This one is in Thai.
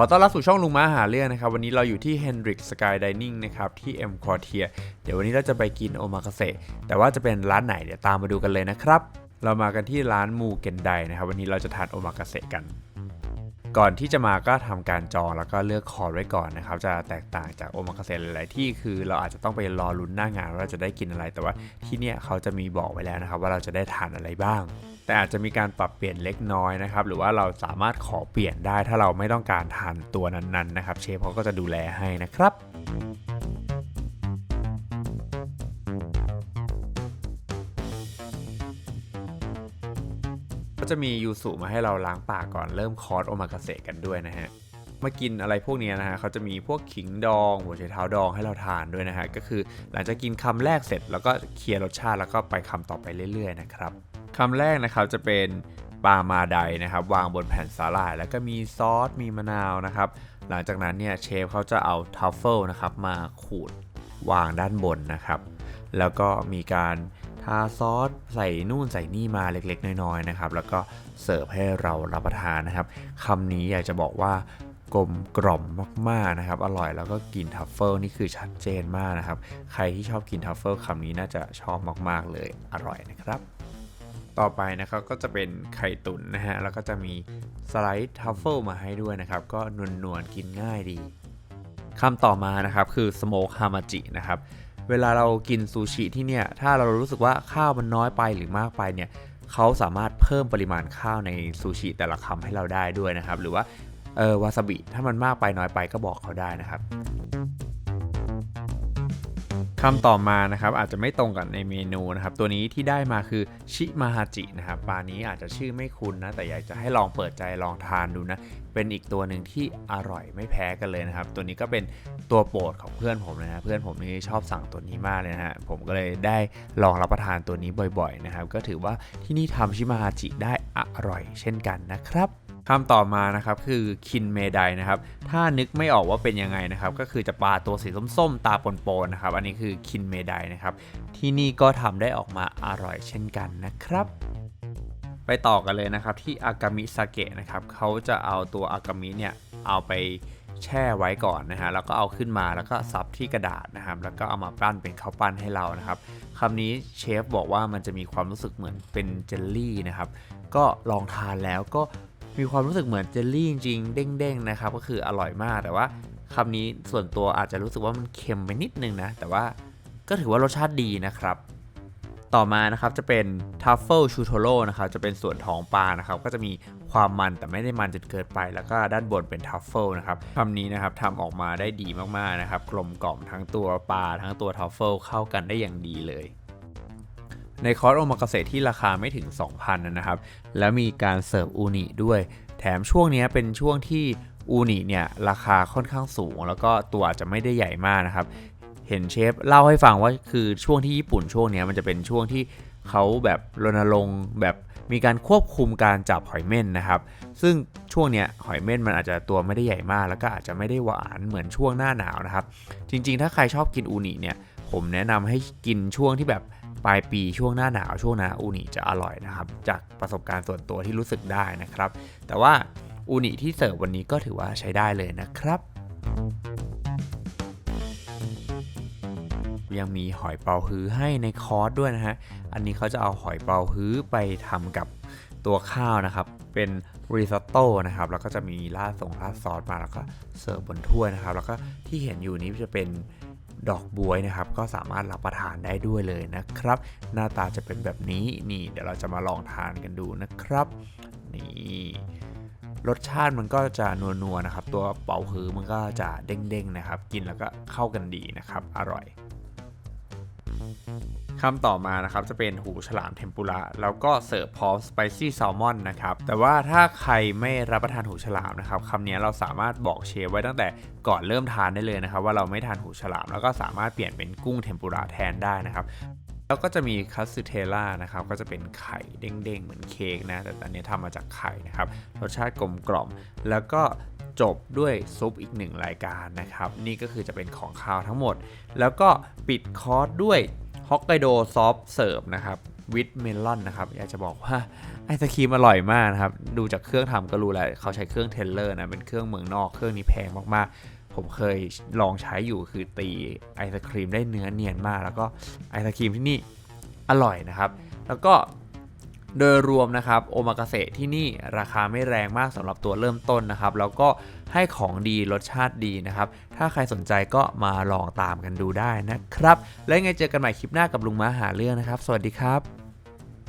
อต้อนรับสู่ช่องลุงม้าหาเรื่องนะครับ วันนี้เราอยู่ที่ Hendrik Sky Dining นะครับ ที่ M Quartier เดี๋ยววันนี้เราจะไปกินโอมากาเสะแต่ว่าจะเป็นร้านไหนเดี๋ยวตามมาดูกันเลยนะครับ เรามากันที่ร้านมูเกนไดนะครับ วันนี้เราจะทานโอมากาเสะกัน ก่อนที่จะมาก็ทำการจองแล้วก็เลือกคอร์ไว้ก่อนนะครับ จะแตกต่างจากโอมากาเสะหลาย ๆ ที่คือเราอาจจะต้องไปรอลุ้นหน้างานว่าเราจะได้กินอะไร แต่ว่าที่เนี่ยเขาจะมีบอกไว้แล้วนะครับ ว่าเราจะได้ทานอะไรบ้าง แต่อาจจะมีการปรับเปลี่ยนเล็กน้อยนะครับ หรือว่าเราสามารถขอเปลี่ยนได้ถ้าเราไม่ต้องการทานตัวนั้นๆนะครับ เชฟเขาก็จะดูแลให้นะครับก็จะมียูสุมาให้เราล้างปากก่อนเริ่มคอร์สโอมากาเสะกันด้วยนะฮะมากินอะไรพวกนี้นะฮะเขาจะมีพวกขิงดอง หัวไชเท้าดองให้เราทานด้วยนะฮะก็คือหลังจากกินคำแรกเสร็จ แล้วก็เคลียร์รสชาติแล้วก็ไปคำต่อไปเรื่อยๆนะครับ คำแรกนะครับจะเป็นปลามาไดนะครับ วางบนแผ่นสาหร่าย แล้วก็มีซอสมีมะนาวนะครับ หลังจากนั้นเนี่ยเชฟเขาจะเอาทัฟเฟิลนะครับมาขูดวางด้านบนนะครับ แล้วก็มีการทาซอสใส่นู่นใส่นี่มาเล็กๆ น้อยๆนะครับ แล้วก็เสิร์ฟให้เรารับประทานนะครับคำนี้อยากจะบอกว่ากลมกล่อมมากๆนะครับ อร่อยแล้วก็กลิ่นทัฟเฟิลนี่คือชัดเจนมากนะครับ ใครที่ชอบกินทัฟเฟิลคำนี้น่าจะชอบมากๆเลยอร่อยนะครับ ต่อไปนะครับก็จะเป็นไข่ตุ๋นนะฮะ แล้วก็จะมีสไลด์ทัฟเฟิลมาให้ด้วยนะครับ ก็นวลๆกินง่ายดีคำต่อมานะครับคือสโมกฮามาจินะครับเวลาเรากินซูชิที่เนี่ยถ้าเรารู้สึกว่าข้าวมันน้อยไปหรือมากไปเนี่ยเขาสามารถเพิ่มปริมาณข้าวในซูชิแต่ละคำให้เราได้ด้วยนะครับ หรือว่าเออวาซาบิถ้ามันมากไปน้อยไปก็บอกเขาได้นะครับ คำต่อมานะครับอาจจะไม่ตรงกับในเมนูนะครับ ตัวนี้ที่ได้มาคือชิมาฮาจินะครับปลานี้อาจจะชื่อไม่คุ้นนะ แต่อยากจะให้ลองเปิดใจลองทานดูนะ เป็นอีกตัวหนึ่งที่อร่อยไม่แพ้กันเลยนะครับ ตัวนี้ก็เป็นตัวโปรดของเพื่อนผมนะฮะเพื่อนผมนี่ชอบสั่งตัวนี้มากเลยนะฮะผมก็เลยได้ลองรับประทานตัวนี้บ่อยๆนะครับก็ถือว่าที่นี่ทำชิมาฮาจิได้อร่อยเช่นกันนะครับ คำต่อมานะครับคือคินเมไดนะครับ ถ้านึกไม่ออกว่าเป็นยังไงนะครับ ก็คือจะปลาตัวสีส้มๆ ตาปนๆนะครับ อันนี้คือคินเมไดนะครับ ที่นี่ก็ทำได้ออกมาอร่อยเช่นกันนะครับไปต่อกันเลยนะครับที่อากามิซาเกะนะครับเขาจะเอาตัวอากามิเนี่ยเอาไปแช่ไว้ก่อนนะฮะแล้วก็เอาขึ้นมาแล้วก็ซับที่กระดาษนะครับแล้วก็เอามาปั้นเป็นข้าวปั้นให้เรานะครับคำนี้เชฟบอกว่ามันจะมีความรู้สึกเหมือนเป็นเจลลี่นะครับก็ลองทานแล้วก็ มีความรู้สึกเหมือนเจลลี่จริงๆเด้งๆนะครับก็คืออร่อยมากแต่ว่าคำนี้ส่วนตัวอาจจะรู้สึกว่ามันเค็มไปนิดนึงนะ แต่ว่าก็ถือว่ารสชาติดีนะครับ ต่อมานะครับจะเป็นทัฟเฟิลชูโทโร่นะครับจะเป็นส่วนท้องปลานะครับ ก็จะมีความมันแต่ไม่ได้มันจนเกินไป แล้วก็ด้านบนเป็นทัฟเฟิลนะครับคำนี้นะครับทำออกมาได้ดีมากๆนะครับ กลมกล่อมทั้งตัวปลาทั้งตัวทัฟเฟิลเข้ากันได้อย่างดีเลย ในคอร์สโอมากาเสะที่ราคาไม่ถึง 2,000นะครับ แล้วมีการเสิร์ฟอูนิด้วย แถมช่วงนี้เป็นช่วงที่อูนิเนี่ยราคาค่อนข้างสูง แล้วก็ตัวอาจจะไม่ได้ใหญ่มากนะครับ เห็นเชฟเล่าให้ฟังว่าคือช่วงที่ญี่ปุ่นช่วงนี้มันจะเป็นช่วงที่เขาแบบรณรงค์แบบมีการควบคุมการจับหอยเม่นนะครับ ซึ่งช่วงเนี้ยหอยเม่นมันอาจจะตัวไม่ได้ใหญ่มาก แล้วก็อาจจะไม่ได้หวานเหมือนช่วงหน้าหนาวนะครับ จริงๆ ถ้าใครชอบกินอูนิเนี่ย ผมแนะนำให้กินช่วงที่แบบ ปลายปีช่วงหน้าหนาวช่วงหน้าอูนิจะอร่อยนะครับ จากประสบการณ์ส่วนตัวที่รู้สึกได้นะครับ แต่ว่าอูนิที่เสิร์ฟวันนี้ก็ถือว่าใช้ได้เลยนะครับ ยังมีหอยเปาฮื้อให้ในคอร์สด้วยนะฮะ อันนี้เขาจะเอาหอยเปาฮื้อไปทำกับตัวข้าวนะครับ เป็นริซอตโต้นะครับ แล้วก็จะมีราดส่งราดซอสมาแล้วก็เสิร์ฟบนถ้วยนะครับ แล้วก็ที่เห็นอยู่นี้จะเป็น ดอกบวยนะครับ ก็สามารถรับประทานได้ด้วยเลยนะครับ หน้าตาจะเป็นแบบนี้นี่เดี๋ยวเราจะมาลองทานกันดูนะครับ นี่รสชาติมันก็จะนัวๆนะครับ ตัวเป่าฮือมันก็จะเด้งๆนะครับ กินแล้วก็เข้ากันดีนะครับ อร่อย คำต่อมานะครับจะเป็นหูฉลามเทมปุระแล้วก็เสิร์ฟพร้อมสไปซี่แซลมอนนะครับแต่ว่าถ้าใครไม่รับประทานหูฉลามนะครับคำนี้เราสามารถบอกเชฟไว้ตั้งแต่ก่อนเริ่มทานได้เลยนะครับว่าเราไม่ทานหูฉลาม แล้วก็สามารถเปลี่ยนเป็นกุ้งเทมปุระแทนได้นะครับแล้วก็จะมีคัสึเทล่านะครับก็จะเป็นไข่เด้งๆ เหมือนเค้กนะ แต่ตอนนี้ทำมาจากไข่นะครับ รสชาติกลมกล่อม แล้วก็จบด้วยซุปอีกหนึ่งรายการนะครับ นี่ก็คือจะเป็นของคาวทั้งหมด แล้วก็ปิดคอร์สด้วย ฮอกไกโดซอฟเสิร์ฟนะครับวิ h เมลอนนะครับอยากจะบอกว่าไอศครีมอร่อยมากนะครับ ดูจากเครื่องทำก็รู้แหละเขาใช้เครื่องเทเลอร์นะ เป็นเครื่องเมืองนอกเครื่องนี้แพงมากๆ ผมเคยลองใช้อยู่คือตีไอศครีมได้เนื้อเนียนมาก แล้วก็ไอศครีมที่นี่อร่อยนะครับ แล้วก็ โดยรวมนะครับโอมากาเสะที่นี่ราคาไม่แรงมากสำหรับตัวเริ่มต้นนะครับ แล้วก็ให้ของดีรสชาติดีนะครับ ถ้าใครสนใจก็มาลองตามกันดูได้นะครับ และไงเจอกันใหม่คลิปหน้ากับลุงม้าหาเรื่องนะครับ สวัสดีครับ